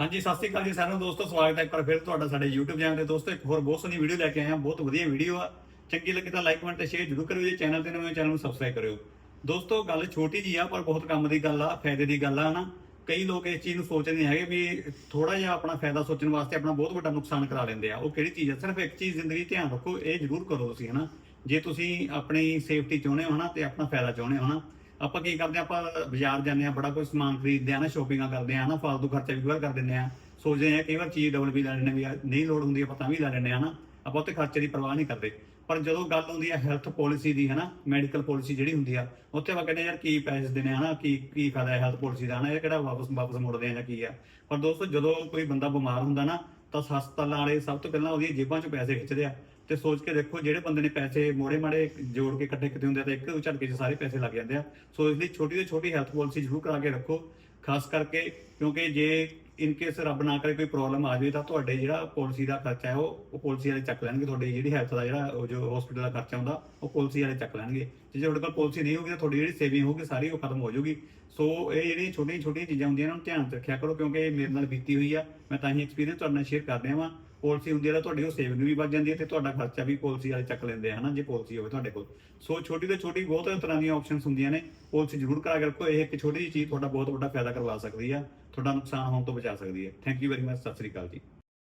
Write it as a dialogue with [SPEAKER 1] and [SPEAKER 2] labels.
[SPEAKER 1] ਹਾਂਜੀ, ਸਤਿ ਸ਼੍ਰੀ ਅਕਾਲ ਜੀ ਸਾਰਿਆਂ ਨੂੰ ਦੋਸਤੋ, ਸਵਾਗਤ ਹੈ ਇੱਕ ਵਾਰ ਫਿਰ ਤੁਹਾਡਾ ਸਾਡੇ YouTube ਚੈਨਲ ਤੇ। ਦੋਸਤੋ, ਇੱਕ ਹੋਰ ਬਹੁਤ ਸੋਹਣੀ ਵੀਡੀਓ ਲੈ ਕੇ ਆਏ ਹਾਂ, ਬਹੁਤ ਵਧੀਆ ਵੀਡੀਓ ਆ। ਚੰਗੀ ਲੱਗੀ ਤਾਂ ਲਾਈਕ ਕਮੈਂਟ ਤੇ ਸ਼ੇਅਰ ਜ਼ਰੂਰ ਕਰਿਓ ਜੀ ਚੈਨਲ ਤੇ ਨਵੇਂ ਚੈਨਲ ਨੂੰ ਸਬਸਕ੍ਰਾਈਬ ਕਰਿਓ। ਦੋਸਤੋ, ਗੱਲ ਛੋਟੀ ਜੀ ਆ, ਪਰ ਬਹੁਤ ਕੰਮ ਦੀ ਗੱਲ ਆ, ਫਾਇਦੇ ਦੀ ਗੱਲ ਆ ਨਾ ਕਈ ਲੋਕ ਇਸ ਚੀਜ਼ ਨੂੰ ਸੋਚਦੇ ਨਹੀਂ ਹੈਗੇ ਵੀ ਥੋੜਾ ਜਿਹਾ ਆਪਣਾ ਫਾਇਦਾ ਸੋਚਣ ਵਾਸਤੇ ਆਪਣਾ ਬਹੁਤ ਵੱਡਾ ਨੁਕਸਾਨ ਕਰਾ ਲੈਂਦੇ ਆ। ਉਹ ਕਿਹੜੀ ਚੀਜ਼ ਆ? ਸਿਰਫ ਇੱਕ ਚੀਜ਼ ਜ਼ਿੰਦਗੀ ਧਿਆਨ ਰੱਖੋ, ਇਹ ਜ਼ਰੂਰ ਕਰੋ ਤੁਸੀਂ, ਹਨਾ? ਜੇ ਤੁਸੀਂ ਆਪਣੀ ਸੇਫਟੀ ਚਾਹੁੰਦੇ ਹੋ ਨਾ ਤੇ ਆਪਣਾ ਫਾਇਦਾ ਚਾਹੁੰਦੇ ਹੋ ਨਾ ਆਪਾਂ ਕੀ ਕਰਦੇ ਆ ਆਪਾਂ ਬਾਜ਼ਾਰ ਜਾਂਦੇ ਆ ਬੜਾ ਕੁਝ ਸਮਾਨ ਖਰੀਦਦੇ ਆ ਨਾ ਸ਼ੋਪਿੰਗਾਂ ਕਰਦੇ ਆ ਨਾ ਫਾਲਤੂ ਖਰਚਾ ਵੀ ਵਾਰ ਕਰ ਦਿੰਦੇ ਆ। ਸੋਚਦੇ ਆ ਕਈ ਵਾਰ ਚੀਜ਼ ਡਬਲ ਵੀ ਲੈ ਲੈਣੇ ਵੀ ਆ, ਨਹੀਂ ਲੋੜ ਹੁੰਦੀ ਆਪਾਂ ਤਾਂ ਵੀ ਲੈ ਲੈਣੇ ਆ ਨਾ ਆਪਾਂ ਉੱਤੇ ਖਰਚੇ ਦੀ ਪਰਵਾਹ ਨਹੀਂ ਕਰਦੇ। ਪਰ ਜਦੋਂ ਗੱਲ ਹੁੰਦੀ ਹੈ ਹੈਲਥ ਪੋਲਿਸੀ ਦੀ ਹਨਾ ਮੈਡੀਕਲ ਪੋਲਿਸੀ ਜਿਹੜੀ ਹੁੰਦੀ ਆ ਉੱਥੇ ਆਪਾਂ ਕਹਿੰਦੇ ਯਾਰ ਕੀ ਪੈਸੇ ਦੇਣੇ ਆ ਹਨਾ ਕੀ ਕੀ ਫਾਇਦਾ ਹੈ ਹੈਲਥ ਪੋਲਿਸੀ ਦਾ ਹਨਾ ਇਹ ਕਿਹੜਾ ਵਾਪਸ ਵਾਪਸ ਮੋੜਦੇ ਆ ਜਾਂ ਕੀ ਆ। ਪਰ ਦੋਸਤੋ ਜਦੋਂ ਕੋਈ ਬੰਦਾ ਬਿਮਾਰ ਹੁੰਦਾ ਨਾ ਤਾਂ ਹਸਪਤਾਲਾਂ ਵਾਲੇ ਸਭ ਤੋਂ ਪਹਿਲਾਂ ਉਹਦੀਆਂ ਜੇਬਾਂ 'ਚ ਪੈਸੇ ਖਿੱਚਦੇ ਆ ਤੇ ਸੋਚ ਕੇ ਦੇਖੋ ਜਿਹੜੇ ਬੰਦੇ ਨੇ ਪੈਸੇ ਮੋੜੇ ਮਾੜੇ ਜੋੜ ਕੇ ਇਕੱਠੇ ਕੀਤੇ ਹੁੰਦੇ ਆ ਤੇ ਇੱਕ ਝਟਕੇ 'ਚ ਸਾਰੇ ਪੈਸੇ ਲੱਗ ਜਾਂਦੇ ਆ। ਸੋ ਇਸ ਲਈ ਛੋਟੀ ਤੋਂ ਛੋਟੀ ਹੈਲਥ ਪੋਲਿਸੀ ਜ਼ਰੂਰ ਕਰਾ ਕੇ ਰੱਖੋ। ਖਾਸ ਕਰਕੇ ਕਿਉਂਕਿ ਜੇ ਇਨ ਕੇਸ ਰੱਬ ਨਾ ਕਰੇ ਕੋਈ ਪ੍ਰੋਬਲਮ ਆ ਜਾਵੇ ਤਾਂ ਤੁਹਾਡੇ ਜਿਹੜਾ ਪਾਲਿਸੀ ਦਾ ਖਰਚਾ ਹੈ, ਉਹ ਉਹ ਪਾਲਿਸੀ ਵਾਲੇ ਚੱਕ ਲੈਣਗੇ, ਤੁਹਾਡੀ ਜਿਹੜੀ ਹੈਲਥ ਦਾ ਜਿਹੜਾ, ਉਹ ਜੋ ਹਸਪੀਟਲ ਦਾ ਖਰਚਾ ਹੁੰਦਾ, ਉਹ ਪਾਲਿਸੀ ਵਾਲੇ ਚੱਕ ਲੈਣਗੇ। ਜੇ ਤੁਹਾਡੇ ਕੋਲ ਪਾਲਿਸੀ ਨਹੀਂ ਹੋਊਗੀ ਤਾਂ ਤੁਹਾਡੀ ਜਿਹੜੀ ਸੇਵਿੰਗ ਹੋਊਗੀ, ਸਾਰੀ ਉਹ ਖਤਮ ਹੋ ਜਾਊਗੀ। ਸੋ ਇਹ ਜਿਹੜੀਆਂ ਛੋਟੀਆਂ ਛੋਟੀਆਂ ਚੀਜ਼ਾਂ ਹੁੰਦੀਆਂ ਇਹਨਾਂ ਨੂੰ ਧਿਆਨ 'ਚ ਰੱਖਿਆ ਕਰੋ ਕਿਉਂਕਿ ਇਹ ਮੇਰੇ ਨਾਲ ਬੀਤੀ ਹੋਈ ਆ। ਮੈਂ ਤਾਂ ਹੀ ਐਕਸਪੀਰੀਅੰਸ ਤੁਹਾਡੇ ਨਾਲ ਸ਼ੇਅਰ ਕਰ ਰਿਹਾ ਵਾਂ। ਪਾਲਿਸੀ ਹੁੰਦੀ ਹੈ ਤਾਂ ਤੁਹਾਡੀ ਉਹ ਸੇਵਿੰਗ ਵੀ ਵੱਧ ਜਾਂਦੀ ਹੈ ਤੇ ਤੁਹਾਡਾ ਖਰਚਾ ਵੀ ਪਾਲਿਸੀ ਵਾਲੇ ਚੱਕ ਲੈਂਦੇ ਆ, ਹਨਾ, ਜੇ ਪਾਲਿਸੀ ਹੋਵੇ ਤੁਹਾਡੇ ਕੋਲ। ਸੋ ਛੋਟੀ ਤੋਂ ਛੋਟੀ ਬਹੁਤ ਤਰ੍ਹਾਂ ਦੀਆਂ ਆਪਸ਼ਨਸ ਹੁੰਦੀਆਂ ਨੇ, ਪਾਲਿਸੀ ਜ਼ਰੂਰ ਕਰਾ ਕੇ ਰੱਖੋ, ਇਹ ਇੱਕ ਛੋਟੀ ਜਿਹੀ ਚੀਜ਼ ਤੁਹਾਡਾ ਬਹੁਤ ਵੱਡਾ ਫਾਇਦਾ ਕਰਵਾ ਸਕਦੀ ਆ, ਤੁਹਾਡਾ ਨੁਕਸਾਨ ਹੋਣ ਤੋਂ ਬਚਾ ਸਕਦੀ ਹੈ thank you very much Sat Sri ਅਕਾਲ ਜੀ।